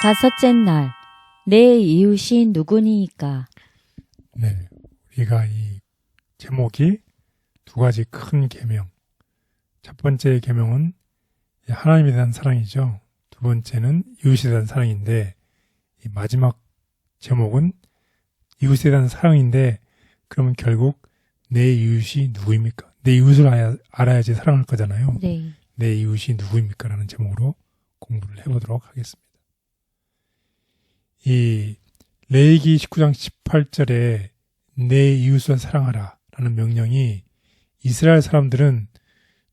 다섯째 날, 내 이웃이 누구니이까? 네, 우리가 이 제목이 두 가지 큰 계명. 첫 번째 계명은 하나님에 대한 사랑이죠. 두 번째는 이웃에 대한 사랑인데 이 마지막 제목은 이웃에 대한 사랑인데 그러면 결국 내 이웃이 누구입니까? 내 이웃을 알아야, 알아야지 사랑할 거잖아요. 네. 내 이웃이 누구입니까? 라는 제목으로 공부를 해보도록 하겠습니다. 이 레이기 19장 18절에 내 이웃을 사랑하라 라는 명령이 이스라엘 사람들은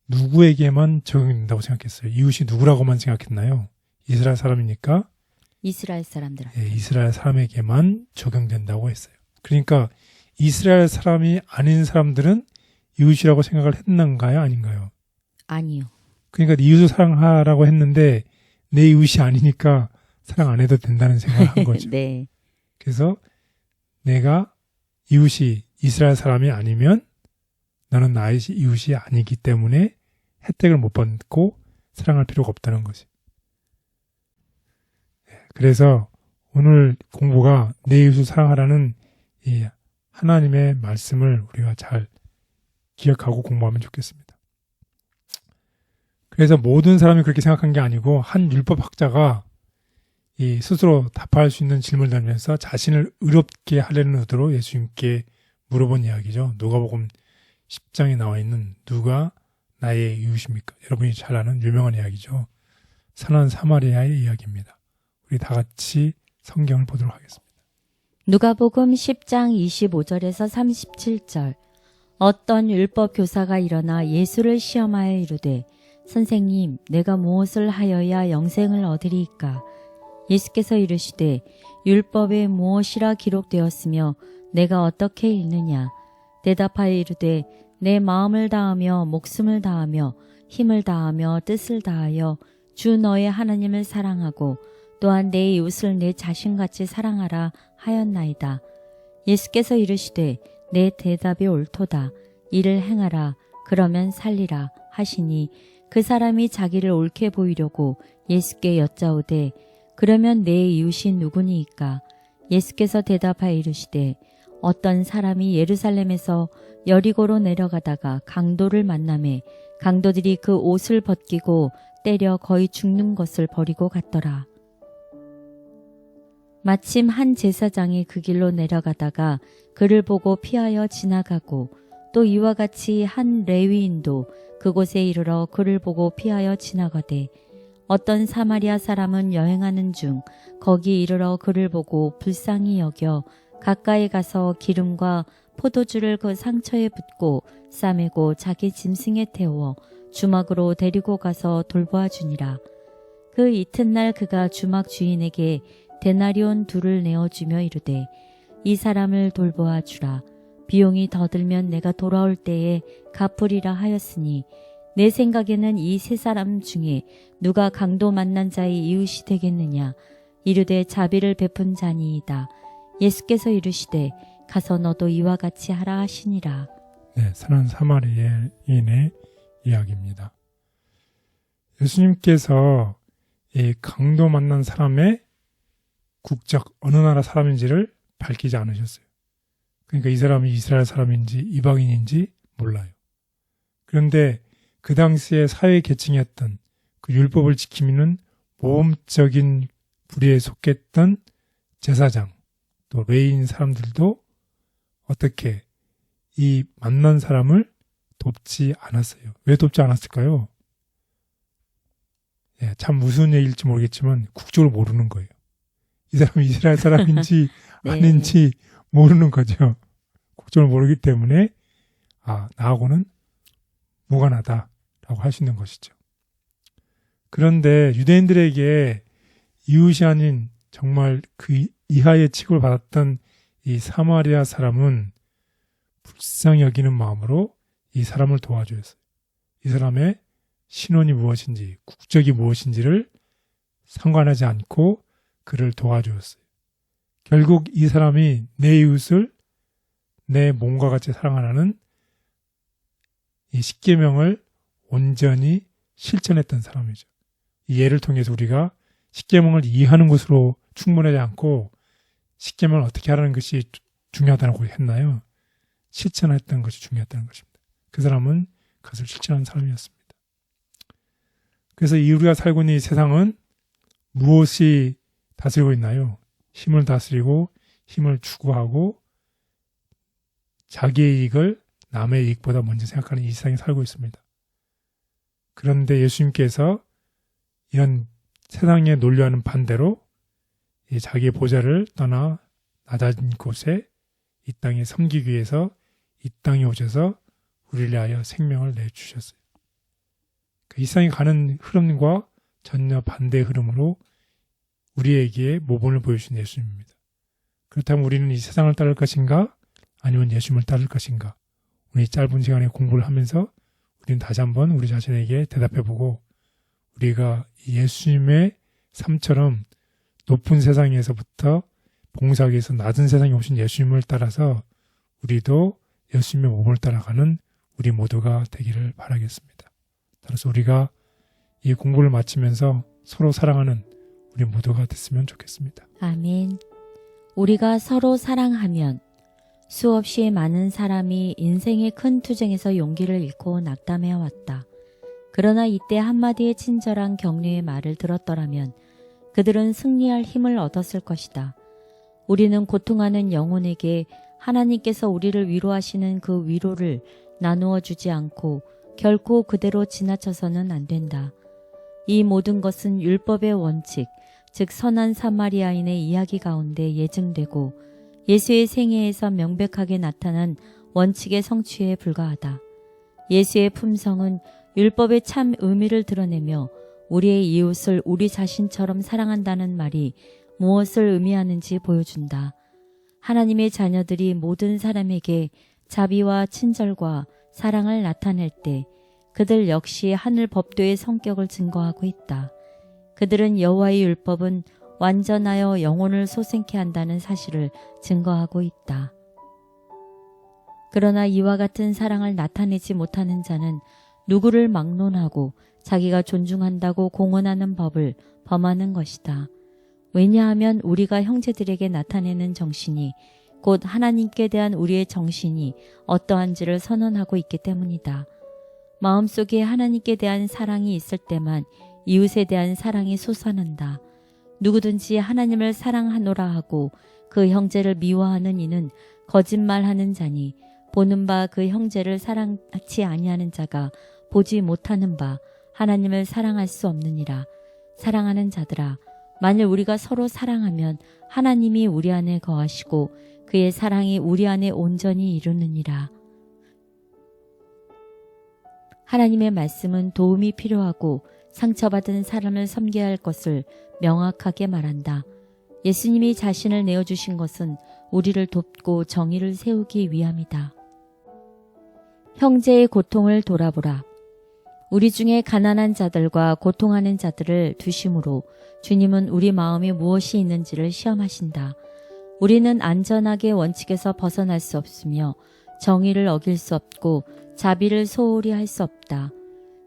누구에게만 적용된다고 생각했어요. 이웃이 누구라고만 생각했나요? 이스라엘 사람이니까 이스라엘 사람들. 예, 이스라엘 사람에게만 적용된다고 했어요. 그러니까 이스라엘 사람이 아닌 사람들은 이웃이라고 생각을 했는가요? 아닌가요? 아니요. 그러니까 이웃을 사랑하라고 했는데 내 이웃이 아니니까 사랑 안 해도 된다는 생각을 한 거죠. 네. 그래서 내가 이웃이 이스라엘 사람이 아니면 너는 나의 이웃이 아니기 때문에 혜택을 못 받고 사랑할 필요가 없다는 거지. 예, 그래서 오늘 공부가 내 이웃을 사랑하라는 이 하나님의 말씀을 우리가 잘 기억하고 공부하면 좋겠습니다. 그래서 모든 사람이 그렇게 생각한 게 아니고 한 율법 학자가 이 스스로 답할 수 있는 질문을 던면서 자신을 의롭게 하려는 의도로 예수님께 물어본 이야기죠. 누가복음 10장에 나와 있는 누가 나의 이웃입니까? 여러분이 잘 아는 유명한 이야기죠. 선한 사마리아의 이야기입니다. 우리 다 같이 성경을 보도록 하겠습니다. 누가복음 10장 25절에서 37절. 어떤 율법 교사가 일어나 예수를 시험하여 이르되 선생님 내가 무엇을 하여야 영생을 얻으리이까 예수께서 이르시되 율법에 무엇이라 기록되었으며 내가 어떻게 읽느냐 대답하여 이르되 내 마음을 다하며 목숨을 다하며 힘을 다하며 뜻을 다하여 주 너의 하나님을 사랑하고 또한 내 이웃을 내 자신같이 사랑하라 하였나이다. 예수께서 이르시되 내 대답이 옳도다. 이를 행하라. 그러면 살리라 하시니 그 사람이 자기를 옳게 보이려고 예수께 여짜오되 그러면 내 이웃이 누구니이까? 예수께서 대답하여 이르시되 어떤 사람이 예루살렘에서 여리고로 내려가다가 강도를 만남에 강도들이 그 옷을 벗기고 때려 거의 죽는 것을 버리고 갔더라. 마침 한 제사장이 그 길로 내려가다가 그를 보고 피하여 지나가고 또 이와 같이 한 레위인도 그곳에 이르러 그를 보고 피하여 지나가되 어떤 사마리아 사람은 여행하는 중 거기 이르러 그를 보고 불쌍히 여겨 가까이 가서 기름과 포도주를 그 상처에 붓고 싸매고 자기 짐승에 태워 주막으로 데리고 가서 돌보아 주니라. 그 이튿날 그가 주막 주인에게 데나리온 둘을 내어주며 이르되 이 사람을 돌보아 주라. 비용이 더 들면 내가 돌아올 때에 갚으리라 하였으니 내 생각에는 이 세 사람 중에 누가 강도 만난 자의 이웃이 되겠느냐 이르되 자비를 베푼 자니이다. 예수께서 이르시되 가서 너도 이와 같이 하라 하시니라. 네, 선한 사마리아인의 이야기입니다. 예수님께서 이 강도 만난 사람의 국적 어느 나라 사람인지를 밝히지 않으셨어요. 그러니까 이 사람이 이스라엘 사람인지 이방인인지 몰라요. 그런데 그 당시에 사회 계층이었던 그 율법을 지키는 모험적인 부리에 속했던 제사장 또 레인 사람들도 어떻게 이 만난 사람을 돕지 않았어요. 왜 돕지 않았을까요? 예, 참 무슨 얘기일지 모르겠지만 국적을 모르는 거예요. 이 사람이 이스라엘 사람인지 네. 아닌지 모르는 거죠. 국적을 모르기 때문에 아 나하고는 무관하다 라고 할 수 있는 것이죠. 그런데 유대인들에게 이웃이 아닌 정말 그 이하의 취급을 받았던 이 사마리아 사람은 불쌍히 여기는 마음으로 이 사람을 도와주었어요. 이 사람의 신원이 무엇인지, 국적이 무엇인지를 상관하지 않고 그를 도와주었어요. 결국 이 사람이 내 이웃을 내 몸과 같이 사랑하라는 이 십계명을 온전히 실천했던 사람이죠. 이 예를 통해서 우리가 십계명을 이해하는 것으로 충분하지 않고 십계명을 어떻게 하라는 것이 주- 중요하다고 했나요? 실천했던 것이 중요했다는 것입니다. 그 사람은 그것을 실천한 사람이었습니다. 그래서 이 우리가 살고 있는 이 세상은 무엇이 다스리고 있나요? 힘을 다스리고 힘을 추구하고 자기의 이익을 남의 이익보다 먼저 생각하는 이 세상에 살고 있습니다. 그런데 예수님께서 이런 세상에 논리하는 반대로 이 자기의 보좌를 떠나 낮은 곳에 이 땅에 섬기기 위해서 이 땅에 오셔서 우리를 위하여 생명을 내주셨어요. 그이 세상에 가는 흐름과 전혀 반대 흐름으로 우리에게 모범을 보여주신 예수님입니다. 그렇다면 우리는 이 세상을 따를 것인가 아니면 예수님을 따를 것인가 이 짧은 시간에 공부를 하면서 우리는 다시 한번 우리 자신에게 대답해보고 우리가 이 예수님의 삶처럼 높은 세상에서부터 봉사하기 위해서 낮은 세상에 오신 예수님을 따라서 우리도 예수님의 몸을 따라가는 우리 모두가 되기를 바라겠습니다. 따라서 우리가 이 공부를 마치면서 서로 사랑하는 우리 모두가 됐으면 좋겠습니다. 아멘. 우리가 서로 사랑하면 수없이 많은 사람이 인생의 큰 투쟁에서 용기를 잃고 낙담해 왔다. 그러나 이때 한마디의 친절한 격려의 말을 들었더라면 그들은 승리할 힘을 얻었을 것이다. 우리는 고통하는 영혼에게 하나님께서 우리를 위로하시는 그 위로를 나누어 주지 않고 결코 그대로 지나쳐서는 안 된다. 이 모든 것은 율법의 원칙, 즉 선한 사마리아인의 이야기 가운데 예증되고 예수의 생애에서 명백하게 나타난 원칙의 성취에 불과하다. 예수의 품성은 율법의 참 의미를 드러내며 우리의 이웃을 우리 자신처럼 사랑한다는 말이 무엇을 의미하는지 보여준다. 하나님의 자녀들이 모든 사람에게 자비와 친절과 사랑을 나타낼 때 그들 역시 하늘 법도의 성격을 증거하고 있다. 그들은 여호와의 율법은 완전하여 영혼을 소생케 한다는 사실을 증거하고 있다. 그러나 이와 같은 사랑을 나타내지 못하는 자는 누구를 막론하고 자기가 존중한다고 공언하는 법을 범하는 것이다. 왜냐하면 우리가 형제들에게 나타내는 정신이 곧 하나님께 대한 우리의 정신이 어떠한지를 선언하고 있기 때문이다. 마음속에 하나님께 대한 사랑이 있을 때만 이웃에 대한 사랑이 솟아난다. 누구든지 하나님을 사랑하노라 하고 그 형제를 미워하는 이는 거짓말하는 자니 보는 바 그 형제를 사랑치 아니하는 자가 보지 못하는 바 하나님을 사랑할 수 없느니라. 사랑하는 자들아 만일 우리가 서로 사랑하면 하나님이 우리 안에 거하시고 그의 사랑이 우리 안에 온전히 이루느니라. 하나님의 말씀은 도움이 필요하고 상처받은 사람을 섬겨야 할 것을 명확하게 말한다. 예수님이 자신을 내어주신 것은 우리를 돕고 정의를 세우기 위함이다. 형제의 고통을 돌아보라. 우리 중에 가난한 자들과 고통하는 자들을 두심으로 주님은 우리 마음에 무엇이 있는지를 시험하신다. 우리는 안전하게 원칙에서 벗어날 수 없으며 정의를 어길 수 없고 자비를 소홀히 할 수 없다.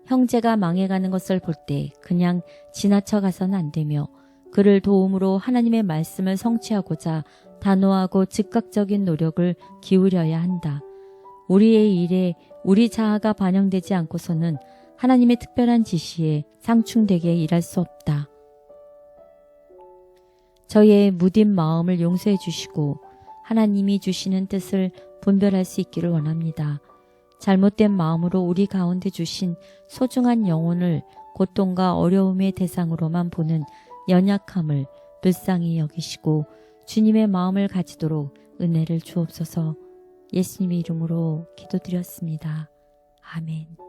형제가 망해가는 것을 볼 때 그냥 지나쳐 가서는 안 되며 그를 도움으로 하나님의 말씀을 성취하고자 단호하고 즉각적인 노력을 기울여야 한다. 우리의 일에 우리 자아가 반영되지 않고서는 하나님의 특별한 지시에 상충되게 일할 수 없다. 저의 무딘 마음을 용서해 주시고 하나님이 주시는 뜻을 분별할 수 있기를 원합니다. 잘못된 마음으로 우리 가운데 주신 소중한 영혼을 고통과 어려움의 대상으로만 보는 연약함을 불쌍히 여기시고 주님의 마음을 가지도록 은혜를 주옵소서 예수님의 이름으로 기도드렸습니다. 아멘.